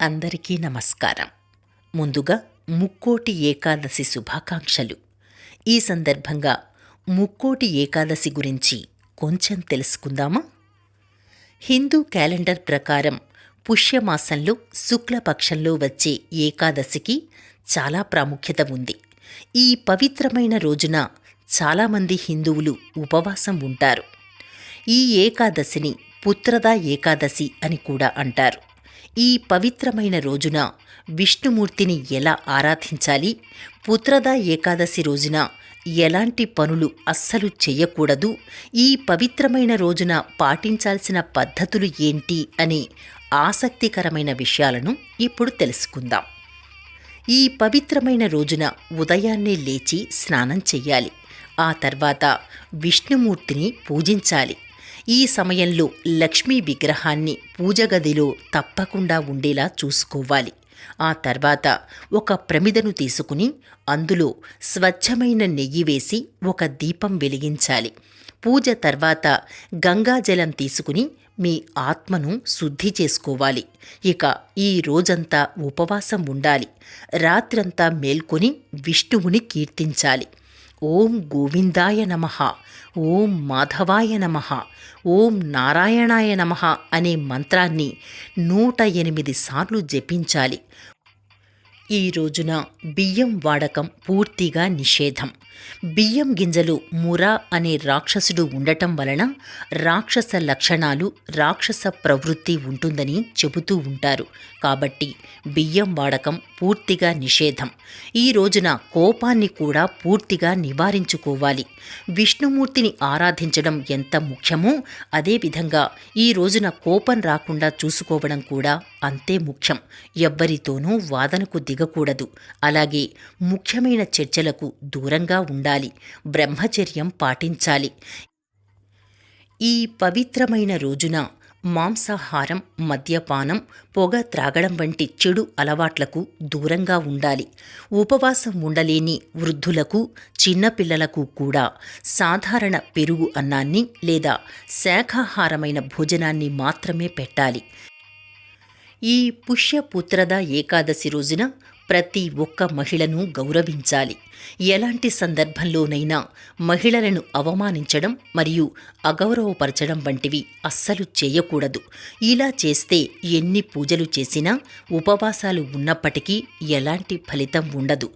అందరికీ నమస్కారం. ముందుగా ముక్కోటి ఏకాదశి శుభాకాంక్షలు. ఈ సందర్భంగా ముక్కోటి ఏకాదశి గురించి కొంచెం తెలుసుకుందామా? హిందూ క్యాలెండర్ ప్రకారం పుష్యమాసంలో శుక్లపక్షంలో వచ్చే ఏకాదశికి చాలా ప్రాముఖ్యత ఉంది. ఈ పవిత్రమైన రోజున చాలామంది హిందువులు ఉపవాసం ఉంటారు. ఈ ఏకాదశిని పుత్రదా ఏకాదశి అని కూడా అంటారు. ఈ పవిత్రమైన రోజున విష్ణుమూర్తిని ఎలా ఆరాధించాలి? పుత్రదా ఏకాదశి రోజున ఎలాంటి పనులు అస్సలు చేయకూడదు? ఈ పవిత్రమైన రోజున పాటించాల్సిన పద్ధతులు ఏంటి? అనే ఆసక్తికరమైన విషయాలను ఇప్పుడు తెలుసుకుందాం. ఈ పవిత్రమైన రోజున ఉదయాన్నే లేచి స్నానం చెయ్యాలి. ఆ తర్వాత విష్ణుమూర్తిని పూజించాలి. ఈ సమయంలో లక్ష్మీ విగ్రహాన్ని పూజ గదిలో తప్పకుండా ఉండేలా చూసుకోవాలి. ఆ తర్వాత ఒక ప్రమిదను తీసుకుని అందులో స్వచ్ఛమైన నెయ్యి వేసి ఒక దీపం వెలిగించాలి. పూజ తర్వాత గంగాజలం తీసుకుని మీ ఆత్మను శుద్ధి చేసుకోవాలి. ఇక ఈ రోజంతా ఉపవాసం ఉండాలి. రాత్రంతా మేల్కొని విష్ణువుని కీర్తించాలి. ఓం గోవిందాయ నమ. ఓం మాధవాయ నమ. ఓం నారాయణాయ నమ అనే మంత్రాన్ని నూట ఎనిమిది సార్లు జపించాలి. ఈ రోజున బియ్యం వాడకం పూర్తిగా నిషేధం. బియ్యం గింజలు మురా అనే రాక్షసుడు ఉండటం వలన రాక్షస లక్షణాలు రాక్షస ప్రవృత్తి ఉంటుందని చెబుతూ ఉంటారు. కాబట్టి బియ్యం వాడకం పూర్తిగా నిషేధం. ఈ రోజున కోపాన్ని కూడా పూర్తిగా నివారించుకోవాలి. విష్ణుమూర్తిని ఆరాధించడం ఎంత ముఖ్యమో అదేవిధంగా ఈ రోజున కోపం రాకుండా చూసుకోవడం కూడా అంతే ముఖ్యం. ఎవ్వరితోనూ వాదనకు దిగకూడదు. అలాగే ముఖ్యమైన చర్చలకు దూరంగా ఉండాలి. బ్రహ్మచర్యం పాటించాలి. ఈ పవిత్రమైన రోజున మాంసాహారం మద్యపానం పొగ త్రాగడం వంటి చెడు అలవాట్లకు దూరంగా ఉండాలి. ఉపవాసం ఉండలేని వృద్ధులకు చిన్నపిల్లలకు కూడా సాధారణ పెరుగు అన్నాన్ని లేదా శాఖాహారమైన భోజనాన్ని మాత్రమే పెట్టాలి. ఈ పుష్యపుత్రద ఏకాదశి రోజున ప్రతి ఒక్క మహిళను గౌరవించాలి. ఎలాంటి సందర్భంలోనైనా మహిళలను అవమానించడం మరియు అగౌరవపరచడం వంటివి అస్సలు చేయకూడదు. ఇలా చేస్తే ఎన్ని పూజలు చేసినా ఉపవాసాలు ఉన్నప్పటికీ ఎలాంటి ఫలితం ఉండదు.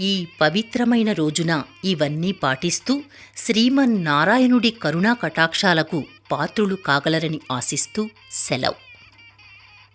ఈ పవిత్రమైన రోజున ఇవన్నీ పాటిస్తూ శ్రీమన్నారాయణుడి కరుణా కటాక్షాలకు పాత్రులు కాగలరని ఆశిస్తూ సెలవు.